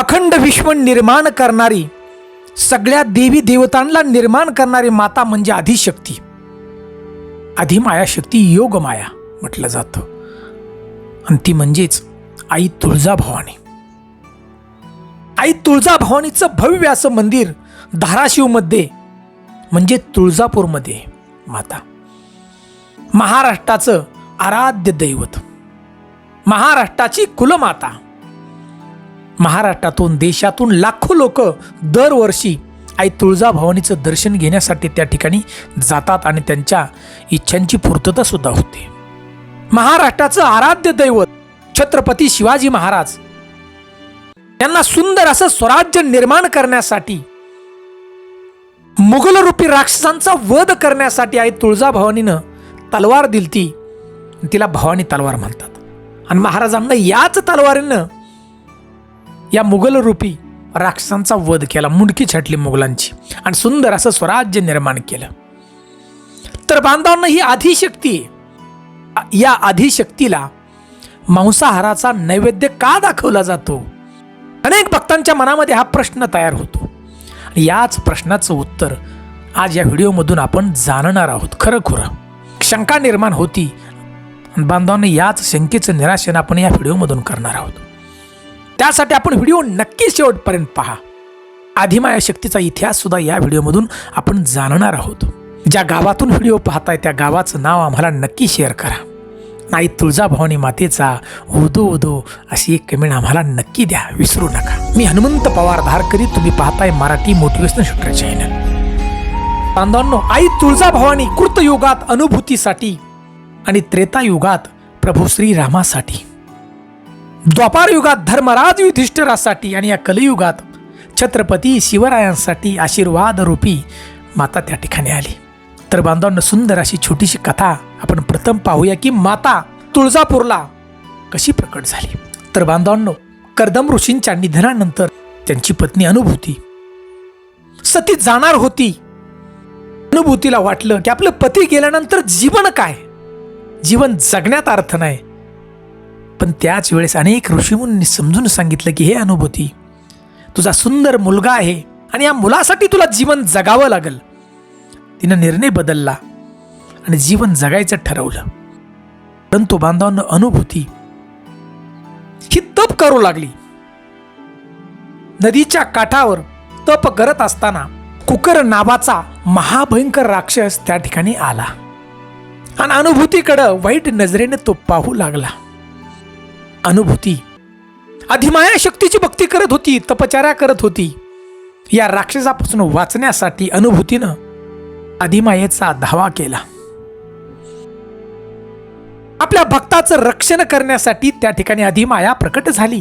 अखंड विश्व निर्माण करणारी सगळ्या देवी देवतांना निर्माण करणारी माता म्हणजे आदिशक्ती. अधिमाया शक्ती योगमाया म्हटलं जातं. आणि ती म्हणजेच आई तुळजाभवानी. आई तुळजाभवानीचं भव्य असं मंदिर धाराशिवमध्ये म्हणजे तुळजापूरमध्ये माता. महाराष्ट्राचं आराध्य दैवत. महाराष्ट्राची कुलमाता. महाराष्ट्रातून देशातून लाखो लोक दरवर्षी आई तुळजाभवानीचं दर्शन घेण्यासाठी त्या ठिकाणी जातात आणि त्यांच्या इच्छांची पूर्तता सुद्धा होते. महाराष्ट्राचं आराध्य दैवत छत्रपती शिवाजी महाराज यांना सुंदर असं स्वराज्य निर्माण करण्यासाठी मुघलरूपी राक्षसांचा वध करण्यासाठी आई तुळजाभवानीनं तलवार दिलती. तिला भवानी तलवार म्हणतात. आणि महाराजांना याच तलवारीनं या मुघलरूपी राक्षसांचा वध केला मुंडकी छाटली मुघलांची आणि सुंदर असं स्वराज्य निर्माण केलं. तर बांधवांना ही आधिशक्ती या आधिशक्तीला मांसाहाराचा नैवेद्य का दाखवला जातो? अनेक भक्तांच्या मनामध्ये हा प्रश्न तयार होतो. याच प्रश्नाचं उत्तर आज या व्हिडिओमधून आपण जाणणार आहोत खरं खुरं शंका निर्माण होती. आणि बांधवांना याच शंकेचं निराशन आपण या व्हिडिओमधून करणार आहोत. त्यासाठी आपण व्हिडिओ नक्की शेवटपर्यंत पहा. आधिमाया शक्तीचा इतिहास सुद्धा या व्हिडिओमधून आपण जाणणार आहोत. ज्या गावातून व्हिडिओ पाहताय त्या गावाचं नाव आम्हाला नक्की शेअर करा. नाही तुळजाभवानी मातेचा उदो उदो अशी एक कमेंट आम्हाला नक्की द्या विसरू नका. मी हनुमंत पवार धारकरी तुम्ही पाहताय मराठी मोटिवेशनल शूटर चॅनल. बांधवांनो आई तुळजाभवानी कृतयुगात अनुभूतीसाठी आणि त्रेतायुगात प्रभू श्रीरामासाठी. रामासाठी द्वापारयुगात धर्मराज युधिष्ठिरासाठी आणि या कलियुगात छत्रपती शिवरायांसाठी आशीर्वाद रूपी माता त्या ठिकाणी आली. तर बांधवांना सुंदर अशी छोटीशी कथा आपण प्रथम पाहूया की माता तुळजापूरला कशी प्रकट झाली. तर बांधवांनो कर्दम ऋषींच्या निधनानंतर त्यांची पत्नी अनुभूती. सती जाणार होती. अनुभूतीला वाटलं की आपलं पती गेल्यानंतर जीवन काय? जीवन जगण्यात अर्थ नाही. पण त्याच वेळेस अनेक ऋषीमुनी समजून सांगितलं की हे अनुभूती तुझा सुंदर मुलगा आहे आणि या मुलासाठी तुला जीवन जगावं लागेल. तिनं निर्णय बदलला आणि जीवन जगायचं ठरवलं. परंतु बांधवांना अनुभूती ही तप करू लागली. नदीच्या काठावर तप करत असताना कुकर नावाचा महाभयंकर राक्षस त्या ठिकाणी आला. आणि अनुभूतीकडं वाईट नजरेने तो पाहू लागला. अनुभूती. अधिमाया शक्तीची भक्ती करत होती तपचार्या करत होती. या राक्षसापासून वाचण्यासाठी अनुभूतीनं अधिमायेचा धावा केला. आपल्या भक्ताचं रक्षण करण्यासाठी त्या ठिकाणी अधिमाया प्रकट झाली.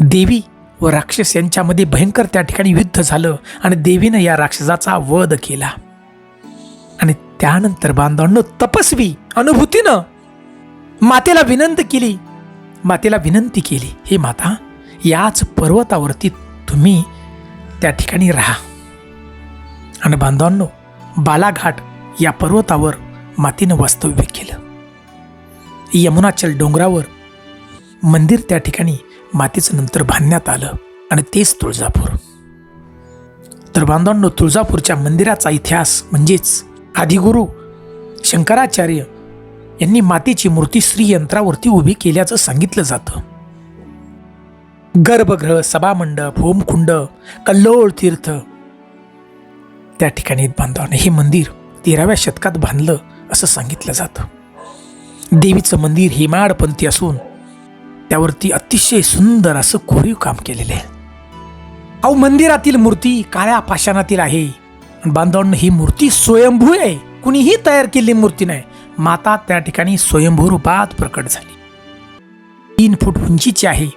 देवी व राक्षस यांच्यामध्ये भयंकर त्या ठिकाणी युद्ध झालं आणि देवीनं या राक्षसाचा वध केला. आणि त्यानंतर बांधवांनो तपस्वी अनुभूतीनं मातेला विनंती केली मातेला विनंती केली हे माता याच पर्वतावरती तुम्ही त्या ठिकाणी राहा. आणि बांधवांनो बालाघाट या पर्वतावर मातीनं वास्तव्य केलं. यमुनाचल डोंगरावर मंदिर त्या ठिकाणी मातीचं नंतर बांधण्यात आलं आणि तेच तुळजापूर. तर बांधवांनो तुळजापूरच्या मंदिराचा इतिहास म्हणजेच आदिगुरू शंकराचार्य यांनी मातेची मूर्ती श्रीयंत्रावरती उभी केल्याचं सांगितलं जातं. गर्भगृह सभामंडप होमकुंड कल्लोळ तीर्थ. त्या ठिकाणी बांधवाने हे मंदिर तेराव्या शतकात बांधलं असं सांगितलं जातं. देवीचं मंदिर हिमाडपंथी असून त्यावरती अतिशय सुंदर असं कोरीव काम केलेलं आहे. अहो मंदिरातील मूर्ती काळ्या पाषाणातील आहे. बांधवांना ही मूर्ती स्वयंभू आहे. कुणीही तयार केलेली मूर्ती नाही. माता त्या ठिकाणी स्वयंभू रूपात प्रकट झाली. तीन फूट उंचीची आहे.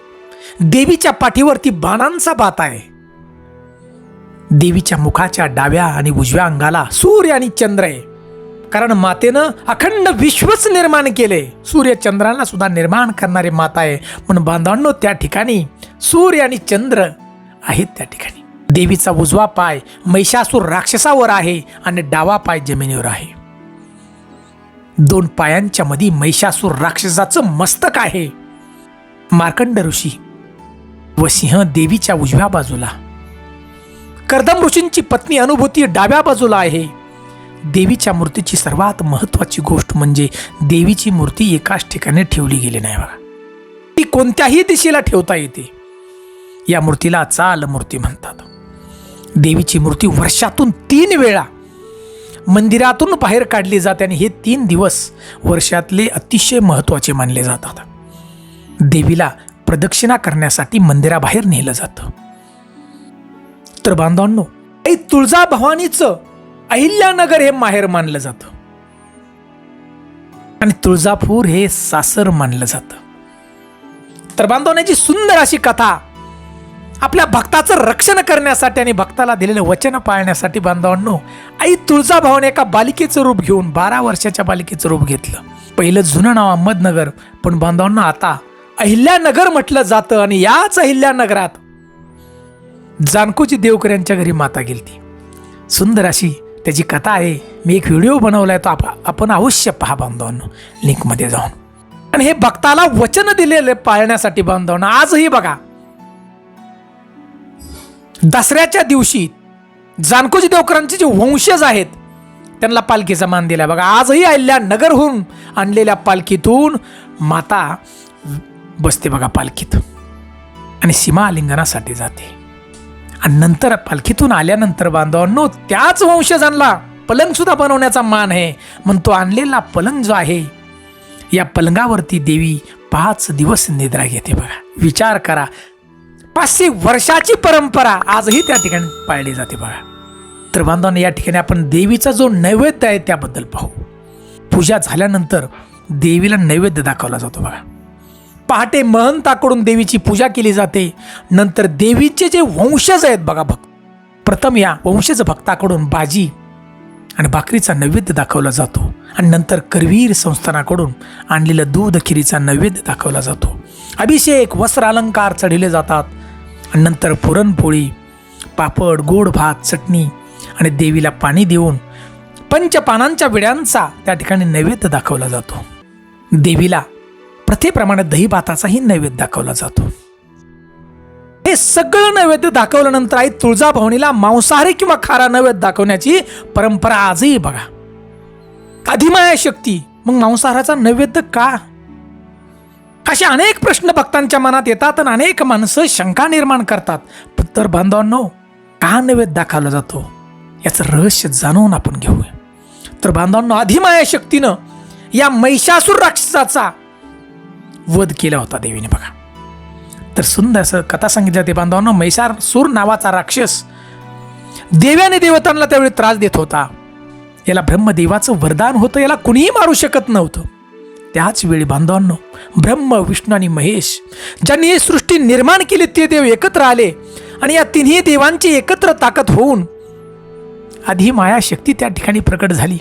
देवीच्या पाठीवरती बाणांचा बात आहे. देवीच्या मुखाच्या डाव्या आणि उजव्या अंगाला सूर्य आणि चंद्र आहे. कारण मातेनं अखंड विश्वच निर्माण केले. सूर्य चंद्रांना सुद्धा निर्माण करणारी माता आहे. म्हणून बांधवांनो त्या ठिकाणी सूर्य आणि चंद्र आहेत त्या ठिकाणी. देवीचा उजवा पाय महिषासूर राक्षसावर आहे आणि डावा पाय जमिनीवर आहे. दोन पायांच्या मध्ये महिषासूर राक्षसाचं मस्तक आहे. मार्कंड ऋषी व सिंह देवीच्या उजव्या बाजूला. कर्दम ऋषींची पत्नी अनुभूती डाव्या बाजूला आहे. देवीच्या मूर्तीची सर्वात महत्वाची गोष्ट म्हणजे देवीची मूर्ती एकाच ठिकाणी ठेवली गेली नाही बघा. ती कोणत्याही दिशेला ठेवता येते. या मूर्तीला चाल मूर्ती म्हणतात. देवीची मूर्ती वर्षातून तीन वेळा मंदिरातून बाहेर काढली जाते आणि हे तीन दिवस वर्षातले अतिशय महत्त्वाचे मानले जातात. देवीला प्रदक्षिणा करण्यासाठी मंदिराबाहेर नेलं जातं. तर बांधवांनो आई तुळजाभवानीचं अहिल्यानगर हे माहेर मानलं जातं. आणि तुळजापूर हे सासर मानलं जातं. तर बांधवण्याची सुंदर अशी कथा आपल्या भक्ताचं रक्षण करण्यासाठी आणि भक्ताला दिलेलं वचन पाळण्यासाठी बांधवांनो आई तुळजाभावाने एका बालिकेचं रूप घेऊन बारा वर्षाच्या बालिकेचं रूप घेतलं. पहिलं जुनं नाव अहमदनगर पण बांधवांना आता अहिल्यानगर म्हटलं जातं आणि याच अहिल्यानगरात जानकोजी देवकर यांच्या घरी माता गेलती. सुंदर अशी त्याची कथा आहे. मी एक व्हिडिओ बनवलाय तो आप- आपण अवश्य पहा बांधवांनो लिंकमध्ये जाऊन. आणि हे भक्ताला वचन दिलेले पाळण्यासाठी बांधवांना आजही बघा. दसऱ्याच्या दिवशी जानकोजी देवकरांचे जे वंशज आहेत त्यांना पालखीचा मान दिला. बघा आजही अहिल्या नगरहून आणलेल्या पालखीतून माता बसते बघा पालखीत. आणि सीमा आलिंगनासाठी जाते. आणि नंतर पालखीतून आल्यानंतर बांधवांनो त्याच वंशजांना पलंगसुद्धा बनवण्याचा मान आहे. म्हणतो आणलेला पलंग जो आहे या पलंगावरती देवी पाच दिवस निद्रा घेते बघा. विचार करा पाचशे वर्षाची परंपरा आजही त्या ठिकाणी पाळली जाते बघा. तर बांधवांना या ठिकाणी आपण देवीचा जो नैवेद्य आहे त्याबद्दल पाहू. पूजा झाल्यानंतर देवीला नैवेद्य दाखवला जातो बघा. पहाटे महंताकडून देवीची पूजा केली जाते. नंतर देवीचे जे वंशज आहेत बघा भक्त. प्रथम या वंशज भक्ताकडून बाजी आणि भाकरीचा नैवेद्य दाखवला जातो. आणि नंतर करवीर संस्थानाकडून आणलेलं दूध खिरीचा नैवेद्य दाखवला जातो. अभिषेक वस्त्र अलंकार चढवले जातात. नंतर पुरणपोळी पापड गोड भात चटणी आणि देवीला पाणी देऊन पंचपानांच्या विड्यांचा त्या ठिकाणी नैवेद्य दाखवला जातो. देवीला प्रथेप्रमाणे दही भाताचाही नैवेद्य दाखवला जातो. हे सगळं नैवेद्य दाखवल्यानंतर आई तुळजाभवनीला मांसाहारी किंवा खारा नैवेद्य दाखवण्याची परंपरा आजही बघा. अधिमाया शक्ती मग मांसाहाराचा नैवेद्य का? असे अनेक प्रश्न भक्तांच्या मनात येतात आणि अनेक माणसं शंका निर्माण करतात. तर बांधवांनो का नैवेद्य दाखवला जातो? याचं रहस्य जाणून आपण घेऊया. तर बांधवांनो अधिमाया शक्तीनं या महिषासूर राक्षसाचा वध केला होता देवीने बघा. तर सुंदर असं कथा सांगितली जाते बांधवांनो महिषासूर नावाचा राक्षस देव्याने देवतांना त्यावेळी त्रास देत होता. याला ब्रह्मदेवाचं वरदान होतं याला कुणीही मारू शकत नव्हतं. त्याच वेळी बांधवांनो ब्रह्म विष्णू आणि महेश ज्यांनी ही सृष्टी निर्माण केली ते देव एकत्र आले आणि या तिन्ही देवांची एकत्र ताकद होऊन आधी माया शक्ती त्या ठिकाणी प्रकट झाली.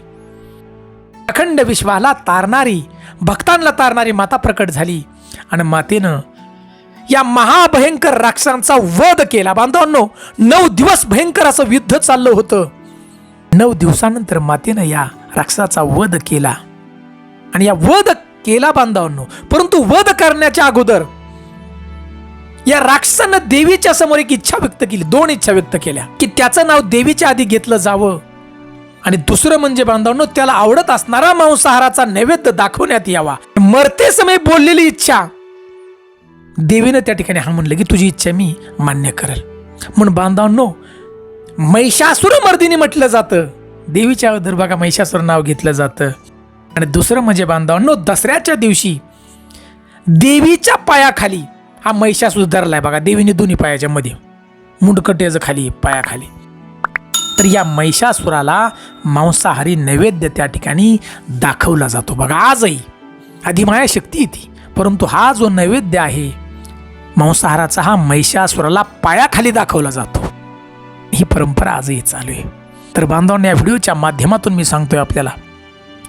अखंड विश्वाला तारणारी भक्तांना तारणारी माता प्रकट झाली आणि मातेनं या महाभयंकर राक्षसांचा वध केला. बांधवांनो नऊ दिवस भयंकर असं युद्ध चाललं होतं. नऊ दिवसानंतर मातेनं या राक्षसाचा वध केला. आणि या वध केला बांधवांनो परंतु वध करण्याच्या अगोदर या राक्षसानं देवीच्या समोर एक इच्छा व्यक्त केली दोन इच्छा व्यक्त केल्या की त्याचं नाव देवीच्या आधी घेतलं जावं. आणि दुसरं म्हणजे बांधवांनो त्याला आवडत असणारा मांसाहाराचा नैवेद्य दाखवण्यात यावा. मरते समय बोललेली इच्छा. देवीनं त्या ठिकाणी हा म्हणलं की तुझी इच्छा मी मान्य करेल. म्हणून बांधवांनो महिषासुर मर्दिनी म्हटलं जातं. देवीच्या अगोदर बघा महिषासुर नाव घेतलं जातं. आणि दुसरं म्हणजे बांधवांनो दसऱ्याच्या दिवशी देवीच्या पायाखाली हा महिषासूर धरलाय बघा देवीने दोन्ही पायाच्या मध्ये. मुंडकटेचं खाली पायाखाली. तर या महिषासुराला मांसाहारी नैवेद्य त्या ठिकाणी दाखवला जातो बघा. आजही आधी माया शक्ती येते परंतु हा जो नैवेद्य आहे मांसाहाराचा हा महिषासुराला पायाखाली दाखवला जातो. ही परंपरा आजही चालू आहे. तर बांधवांना या व्हिडिओच्या माध्यमातून मी सांगतोय आपल्याला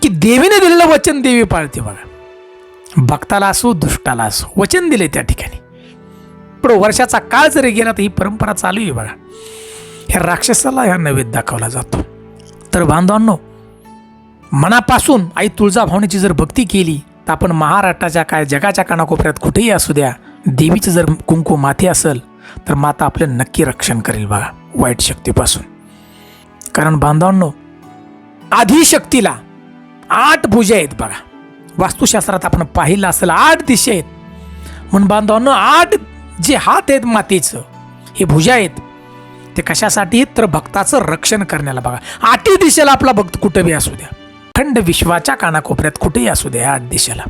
की देवीने दिलेलं वचन देवी पाळते बघा. भक्ताला असो दुष्टाला असो वचन दिले त्या ठिकाणी. पण वर्षाचा काळ जरी गेला तर ही परंपरा चालू आहे बघा. ह्या राक्षसाला ह्या नैवेद्य दाखवला जातो. तर बांधवांनो मनापासून आई तुळजाभवानीची जर भक्ती केली तर आपण महाराष्ट्राच्या काय जगाच्या कानाकोपऱ्यात कुठेही असू द्या देवीचं जर कुंकू माथे असेल तर माता आपलं नक्की रक्षण करेल बघा वाईट शक्तीपासून. कारण बांधवांनो आधी शक्तीला आठ भुजा आहेत बघा. वास्तुशास्त्रात आपण पाहिलं असेल आठ दिशा आहेत. म्हणून बांधवांनो आठ जे हात आहेत मातीचं हे भुजा आहेत. ते कशासाठी? आहेत? तर भक्ताचं रक्षण करण्याला बघा. आठी दिशेला आपला भक्त कुठंबी असू द्या. खंड विश्वाच्या कानाकोपऱ्यात कुठेही असू द्या आठ दिशेला.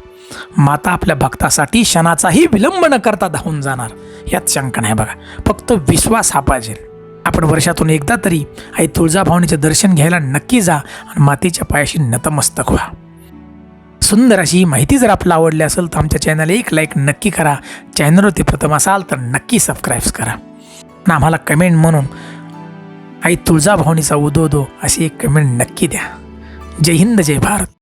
माता आपल्या भक्तासाठी क्षणाचाही विलंब न करता धावून जाणार यात शंका नाही बघा. फक्त विश्वास हा पाहिजे. आपण वर्षातून एकदा तरी आई तुळजाभवानीचे दर्शन घ्यायला नक्की जा आणि मातेच्या पायाशी नतमस्तक व्हा. सुंदर अशी ही माहिती जर आपल्याला आवडली असेल तर आमच्या चॅनलला एक लाईक नक्की करा. चॅनलवरती प्रथम असाल तर नक्की सबस्क्राईब्स करा. ना आम्हाला कमेंट म्हणून आई तुळजाभवानीचा उदो दो अशी एक कमेंट नक्की द्या. जय हिंद जय भारत.